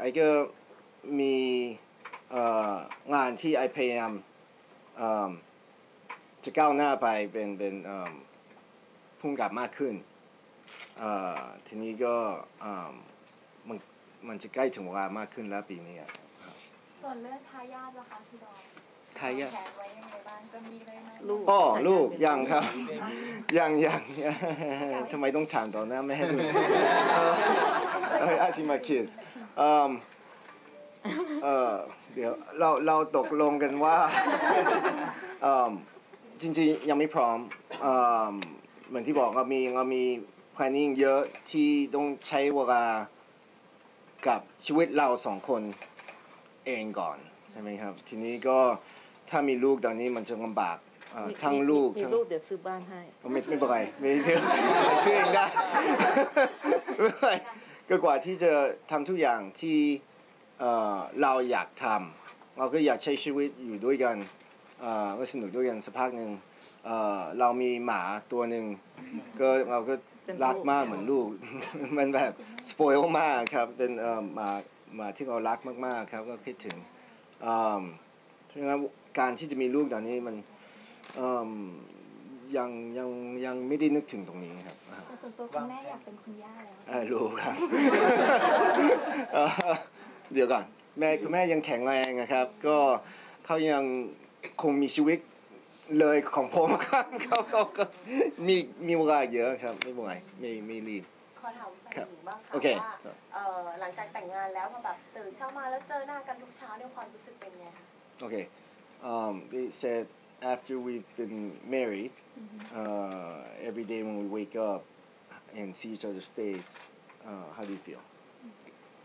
ไอ้ก็มีงานที่ไอพยายามจะก้าวหน้าไปเป็นเป็นพุ่งกลับมากขึ้น ทีนี้ก็มันมันจะใกล้ถึงเวลามากขึ้นแล้วปีนี้อะส่วนเรื่องทายาทล่ะคะพี่ดอน ทายาทแผนไว้ยังไงบ้างจะมีเลยไหมลูกอ๋อลูกยังครับ ยังยังทำไมต้องถามต่อหน้าแม่ด้วยเออ I see my kids เอิ่มเออเดี๋ยวเราเราตกลงกันว่าเอิ่มจริงๆ ยังไม่พร้อมเอิ่มเหมือนที่บอกเรามีเรามี planning เยอะที่ต้องใช้เวลากับชีวิตเราสองคนเองก่อน ใช่ไหมครับ ทีนี้ก็ ถ้ามีลูกตอนนี้มันจะลำบากเอ่อมีทั้งลูกมีทั้งลูกเดี๋ยวซื้อบ้านให้ ไม่ไม่เป็นไรไม่เที่ยวซื้อเองได้ไม่เป็นไรก็กว่าที่จะทำทุกอย่างที่เอ่อเราอยากทำเราก็อยากใช้ชีวิตอยู่ด้วยกันเอ่อก็สนุกด้วยกันสักพักหนึ่งเอ่อเรามีหมาตัวหนึ่งก็เราก็เป็นรักมากลูกเหมือนลูก มันแบบสปอยล์มากครับ เป็นเอ่อหมาหมาที่เรารักมากๆครับก็คิดถึงอืมเพราะฉะนั้น การที่จะมีลูกตอนนี้มันเอิ่มยังยังยังไม่ได้นึกถึงตรงนี้ครับอ่าแต่ส่วนตัวคุณแม่อยากเป็นคุณย่าแล้วเออรู้ครับเอ่อเดี๋ยวก่อนแม่คุณแม่ยังแข็งแรงนะครับ ก็เขายังคงมีชีวิตเลยของผมครับเขาเขาก็มีมีเวลาเยอะครับ ไม่เป็นไรไม่ไม่รีบขอถามฝ่ายหญิงบ้างค่ะโอเคว่าเอ่อหลังจากแต่งงานแล้วพอแบบตื่นเช้ามาแล้วเจอหน้ากันทุกเช้าเนี่ยความรู้สึกเป็นไงคะ Okay. Um, they said after we've been married, uh, every day when we wake up and see each other's face, uh, how do you feel?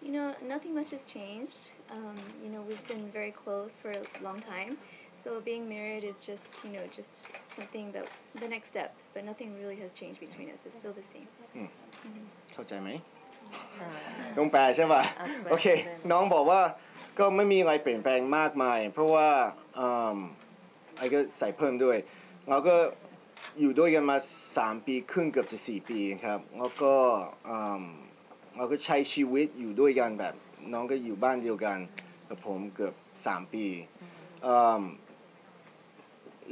You know, nothing much has changed. Um, you know, we've been very close for a long time. So being married is just, you know, just something that the next step. But nothing really has changed between us. It's still the same. เข้าใจไหม อ่า ต้องแปลใช่ป่ะ อ่ะแปล โอเค แปล น้องบอกว่า ก็ไม่มีอะไรเปลี่ยนแปลงมากมาย เพราะว่าอไอ้ก็ใส่เพิ่มด้วย เราก็อยู่ด้วยกันมาสามปีครึ่งเกือบจะสี่ปีครับ แล้วก็อืมเราก็ใช้ชีวิตอยู่ด้วยกันแบบ น้องก็อยู่บ้านเดียวกันกับผมเกือบสามปีอืม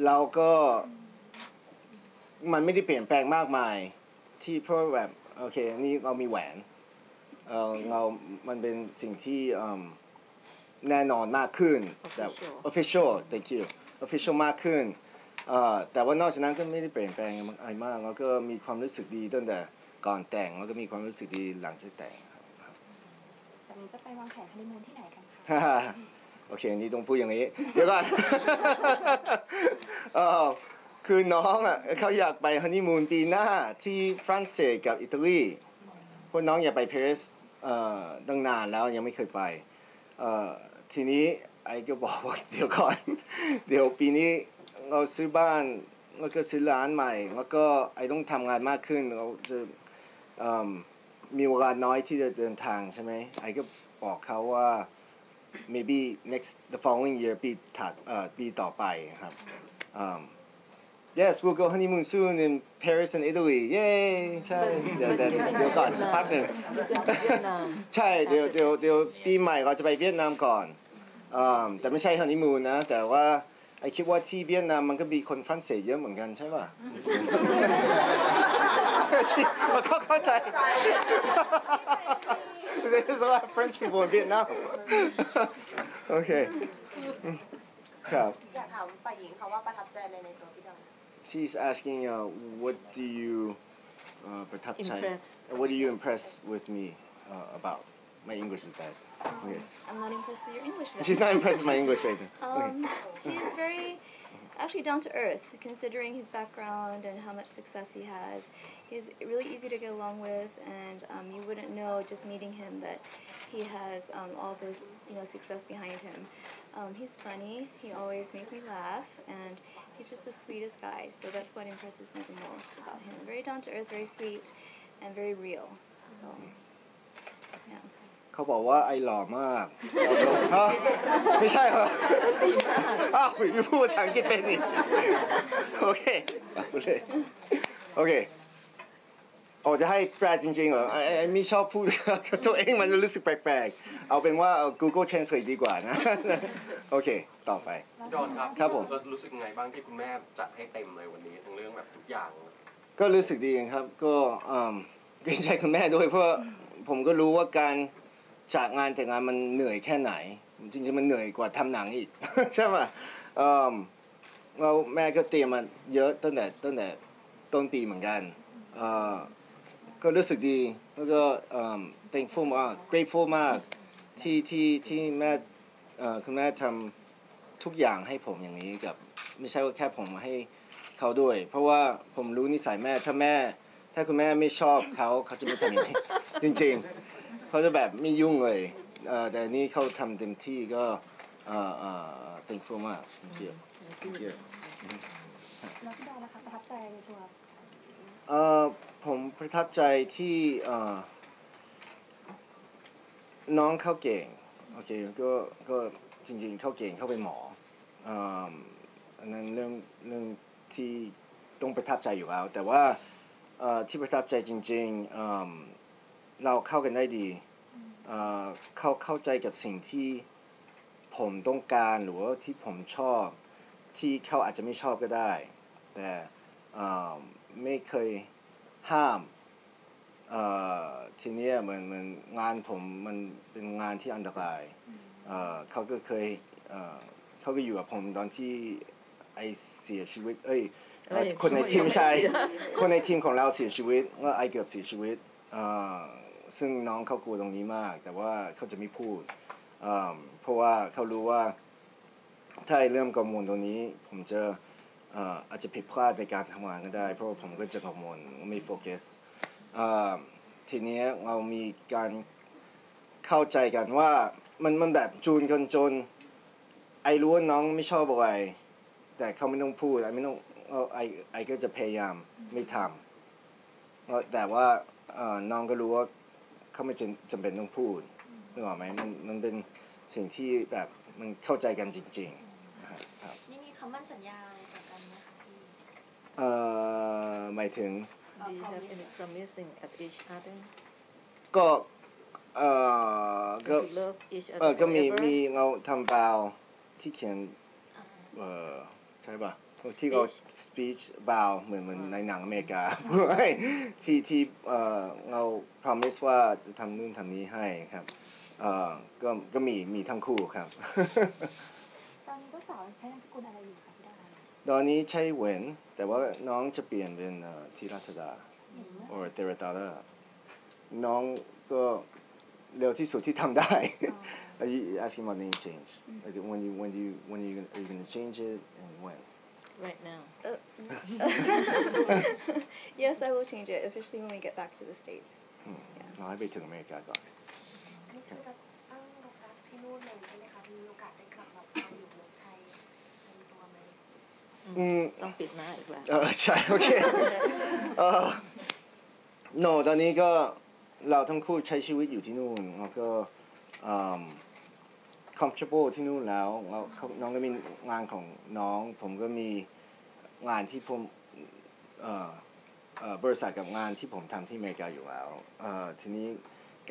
เราก็มันไม่ได้เปลี่ยนแปลงมากมาย ที่เพราะแบบ โอเค นี่เรามีแหวนเออเรา มันเป็นสิ่งที่อ แน่นอนมากขึ้นแต่ Official official thank you official มากขึ้นเอ่อแต่ว่านอกจากนั้นก็ไม่ได้เปลี่ยนแปลงอะไรมากแล้วก็มีความรู้สึกดีตั้งแต่ก่อนแต่งแล้วก็มีความรู้สึกดีหลังจากแต่งครับจากนี้จะไปวางแผนฮันนีมูนที่ไหนกันคะฮ่าฮ่าโอเคนี่ต้องพูดอย่างนี้ เดี๋ยวก่อนเอ่อคือน้องอะเขาอยากไปฮันนีมูนปีหน้าที่ฝรั่งเศสกับอิตาลีเพราะน้องอยากไปปารีสเอ่อตั้งนานแล้วยังไม่เคยไปเอ่อ ทีนี้ไอ้ก็บอกว่าเดี๋ยวก่อน เดี๋ยวปีนี้เราซื้อบ้านแล้วก็ซื้อร้านใหม่ แล้วก็ไอ้ต้องทำงานมากขึ้นเราจะมีเวลาน้อยที่จะเดินทางใช่ไหมไอ้ก็บอกเขาว่า maybe next the following year ปีถัดเอ่อปีต่อไปครับ um, yes we'll go honeymoon soon in Paris and Italy เย้ใช่เดี๋ยวเดี๋ยวก่อนสักพักหนึ่งใช่เดี๋ยวเดี๋ยวเดี๋ยวปีใหม่เราจะไปเวียดนามก่อน แต่ไม่ใช่ฮันนีมูนนะ แต่ว่าไอคิดว่าที่เวียดนามมันก็มีคนฝรั่งเศสเยอะเหมือนกันใช่ป่ะเขาเข้าใจ There's a lot of French people in Vietnam โอเคครับ อยากถามฝ่ายหญิงค่ะว่าประทับใจอะไรในตัวพี่ดอน She's asking uh, what do you uh, ประทับใจ What do you impress with me uh, about my English is bad okay I'm not impressed with your English. Then. She's not impressed with my English right now. Okay. Um, he's very, actually down to earth, considering his background and how much success he has. He's really easy to get along with, and um, you wouldn't know just meeting him that he has um, all this, you know, success behind him. Um, he's funny. He always makes me laugh, and he's just the sweetest guy. So that's what impresses me the most about him. Very down to earth, very sweet, and very real. So. เขาบอกว่าไอหล่อมากฮะไม่ใช่เหรออ้าวพี่พูดภาษาอังกฤษเป็นนี่โอเคพูดเลยโอเคโอ้จะให้แปลจริงๆเหรอไอไอ้ไม่ชอบพูดกับตัวเองมันรู้สึกแปลกๆ เอาเป็นว่าเอา Google Translate ดีกว่านะ โอเค ต่อไปพี่ดอนครับครับผมรู้สึกรู้สึกไงบ้างที่คุณแม่จัดให้เต็มเลยวันนี้ทั้งเรื่องแบบทุกอย่าง ก็รู้สึกดีครับ ก็อืมเกรงใจคุณแม่ด้วยเพราะผมก็รู้ว่าการ จากงานแต่งงานมันเหนื่อยแค่ไหน จริงๆมันเหนื่อยกว่าทำหนังอีก ใช่ไหมเราแม่ก็เตรียมมาเยอะตั้งแต่ตั้งแต่ต้นปีเหมือนกันเออก็รู้สึกดีแล้วก็อืม thankful มาก grateful มากที่ที่ที่แม่เออคุณแม่ทำทุกอย่างให้ผมอย่างนี้กับไม่ใช่ว่าแค่ผมให้เขาด้วย เพราะว่าผมรู้นิสัยแม่ถ้าแม่ ถ้าคุณแม่ไม่ชอบเขาเขาจะไม่ทำอย่างนี้จริง ๆ เขาจะแบบไม่ยุ่งเลยเอ่อแต่นี่เขาทำเต็มที่ก็เอ่อเอ่อ thankful มาก thank you thank you แล้วพี่ดอนนะคะประทับใจในตัวเอ่อผมประทับใจที่เอ่อน้องเข้าเก่งโอเคก็ก็จริงๆเข้าเก่งเข้าเป็นหมออืมอันนั้นเรื่องเรื่องที่ต้องประทับใจอยู่แล้ว แต่ว่าเอ่อที่ประทับใจจริงๆอืม เราเข้ากันได้ดีเอ่อเข้าเข้าใจกับสิ่งที่ผมต้องการหรือว่าที่ผมชอบที่เขาอาจจะไม่ชอบก็ได้ แต่อ่าไม่เคยห้ามเอ่อทีเนี้ยเหมือนเหมือนงานผมมันเป็นงานที่อันตรายเอ่อเขาก็เคยเอ่อเขาก็อยู่กับผมตอนที่ไอเสียชีวิต เอ้ยเอ่อเอ้ยคนในทีมใช่ยังไม่คนในทีมของเราเสียชีวิตว่าไอเกือบเสียชีวิตเอ่อ ซึ่งน้องเขากลัวตรงนี้มาก แต่ว่าเขาจะไม่พูดเเพราะว่าเขารู้ว่า ถ้าเริ่มกังวลตรงนี้ ผมจะเอ่ออาจจะผิดพลาดในการทำงานก็ได้ เพราะว่าผมก็จะกังวลไม่โฟกัสทีนี้เรามีการเข้าใจกันว่ามันมันแบบจูนกันจน ไอรู้ว่าน้องไม่ชอบอะไร แต่เขาไม่ต้องพูดไอไม่ต้องเอ่อไอไอก็จะพยายามไม่ทำแต่ว่าน้องก็รู้ว่า เขาไม่จำจำเป็นต้องพูดนึกออกไหมมันมันเป็นสิ่งที่แบบมันเข้าใจกันจริงๆนะครับครับนี่มีคำมั่นสัญญาอะไรต่อกันไหมคะพี่เอ่อหมายถึง Do you have any promising at each other ก็เอ่อก็ to love each เออ other ก็มี forever มีเราทำบาวที่เขียนเอ่อใช่ป่ะ ที่เรา speech บาวเหมือนเหมือนในหนังอเมริกาที่ที่เอ่อเรา promise ว่าจะทำนู่นทำนี้ให้ครับเอ่อก็ก็มีมีทั้งคู่ครับ ตอนนี้เจ้าสาวใช้นามสกุลอะไรอยู่คะพี่ดอนตอนนี้ใช้เหวนแต่ว่าน้องจะเปลี่ยนเป็นเอ่อธีรัตดาเห็นไหม or t e r a t a r a น้องก็เร็วที่สุดที่ทำได้ Are you asking about name change? Like when you when you when you are you gonna change it and when? Right now yes, I will change it, officially when we get back to the States. เราให้ไปถึงอเมริกาก่อน อันนี้คือจะตั้งโรงแรมที่นู่นเลยใช่ไหมคะ มีโอกาสได้กลับมาอยู่เมืองไทยเป็นตัวไหมอืมต้องปิดหน้าอีกแล้วเออใช่ โอเคเออ no ตอนนี้ก็เราทั้งคู่ใช้ชีวิตอยู่ที่นู่นแล้วก็อืม comfortable ที่นู่นแล้วเราเขาน้องก็มีงานของน้อง ผมก็มี งานที่ผมเอ่อเอ่อบริษัทกับงานที่ผมทำที่อเมริกาอยู่แล้วเอ่อทีนี้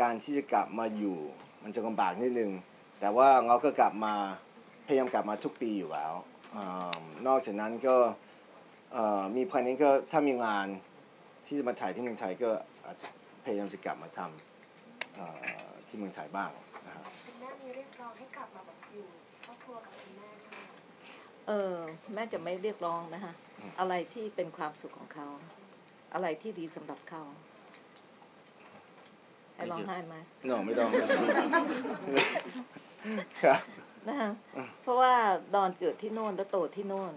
การที่จะกลับมาอยู่ มันจะลำบากนิดนึง แต่ว่าเราก็กลับมาพยายามกลับมาทุกปีอยู่แล้วอนอกจากนั้นก็เอ่อมีแพลนนี้ก็ถ้ามีงานที่จะมาถ่ายที่เมืองไทยก็อาจจะพยายามจะกลับมาทำเอ่อที่เมืองไทยบ้างนะครับคุณแม่มีเรียกร้องให้กลับมาแบบอยู่ครอบครัวกับคุณแม่ใช่ไหมคะ เออแม่จะไม่เรียกร้องนะคะอืมอะไรที่เป็นความสุขของเขา อะไรที่ดีสำหรับเขาให้ร้องไห้ไหม no ไม่ต้องครับนะคะอืมเพราะว่าดอนเกิดที่โน่นและโตที่โน่น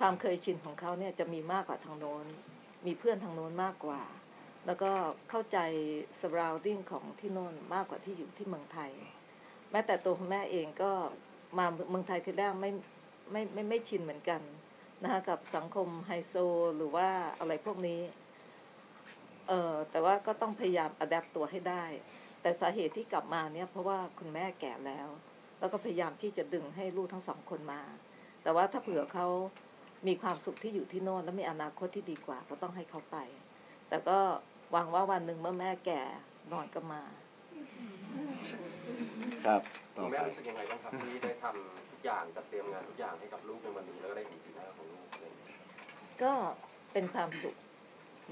ความเคยชินของเขาเนี่ยจะมีมากกว่าทางโน้น มีเพื่อนทางโน้นมากกว่า แล้วก็เข้าใจ surrounding ของที่โน่นมากกว่าที่อยู่ที่เมืองไทย แม้แต่ตัวคุณแม่เองก็มาเมืองไทยทีแรกไม่ ไม่ไม่ไม่ชินเหมือนกันนะคะกับสังคมไฮโซหรือว่าอะไรพวกนี้ เออแต่ว่าก็ต้องพยายามอัดแอปตัวให้ได้ แต่สาเหตุที่กลับมาเนี่ย เพราะว่าคุณแม่แก่แล้ว แล้วก็พยายามที่จะดึงให้ลูกทั้งสองคนมา แต่ว่าถ้าเผื่อเขามีความสุขที่อยู่ที่โน่นและมีอนาคตที่ดีกว่า ก็ต้องให้เขาไป แต่ก็หวังว่าวันหนึ่งเมื่อแม่แก่นอนก็มา ครับ ต่คุอณไป แม่รู้สึกยังไงบ้างครับที่ได้ทำทุกอย่างจัดเตรียมงานทุกอย่างให้กับลูกในวันนี้แล้วก็ได้เห็นสีหน้าของลูกอะไรอย่างเงี้ยก็เป็นความสุข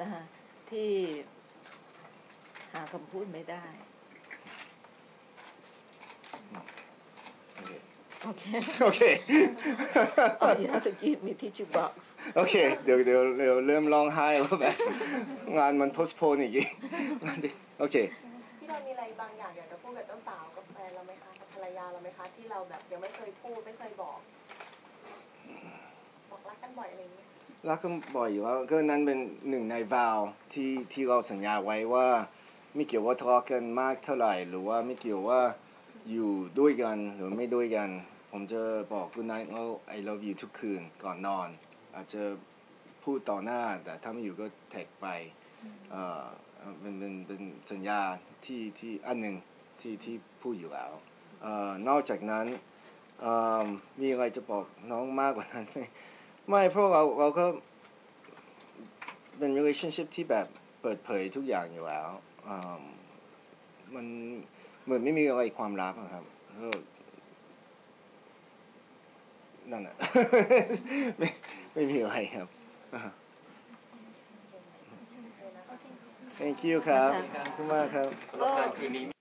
นะคะที่หาคำพูดไม่ได้ โอเค โอเค oh you have to give me tissue box โอเค เดี๋ยวเดี๋ยวเดี๋ยวเริ่มร้องไห้แล้วแบบ งานมัน postpone อีก โอเค พี่ดอนมีอะไรบางอย่างอยากจะพูดกับเจ้าสาวกับแฟนเราไหมคะกับภ รรยาเราไหมคะ ที่เราแบบยังไม่เคยพูดไม่เคยบอก บอกรักกันบ่อยอะไรอย่างเงี้ยรักกันบ่อยอยู่แล้วก็นั้นเป็นหนึ่งในวาวที่ที่เราสัญญาไว้ว่าไม่เกี่ยวว่าทะเลาะกันมากเท่าไหร่ หรือว่าไม่เกี่ยวว่าอยู่ด้วยกันหรือไม่ด้วยกัน ผมจะบอก good night ว่า I love you ทุกคืนก่อนนอน อาจจะพูดต่อหน้าแต่ถ้าไม่อยู่ก็แท็กไปเอ่อเป็นเป็นเป็นสัญญาที่ที่อันหนึ่งที่ที่พูดอยู่แล้วเอ่อ นอกจากนั้นเอิ่มมีอะไรจะบอกน้องมากกว่านั้นไหมไม่เพราะเราเราก็เป็น relationship ที่แบบเปิดเผยทุกอย่างอยู่แล้วอืมมันเหมือนไม่มีอะไรความลับอะครับก็นั่นแหละไม่ไม่มีอะไรครับ Thank you ครับขอบคุณมากครับสำหรับงานคืนนี้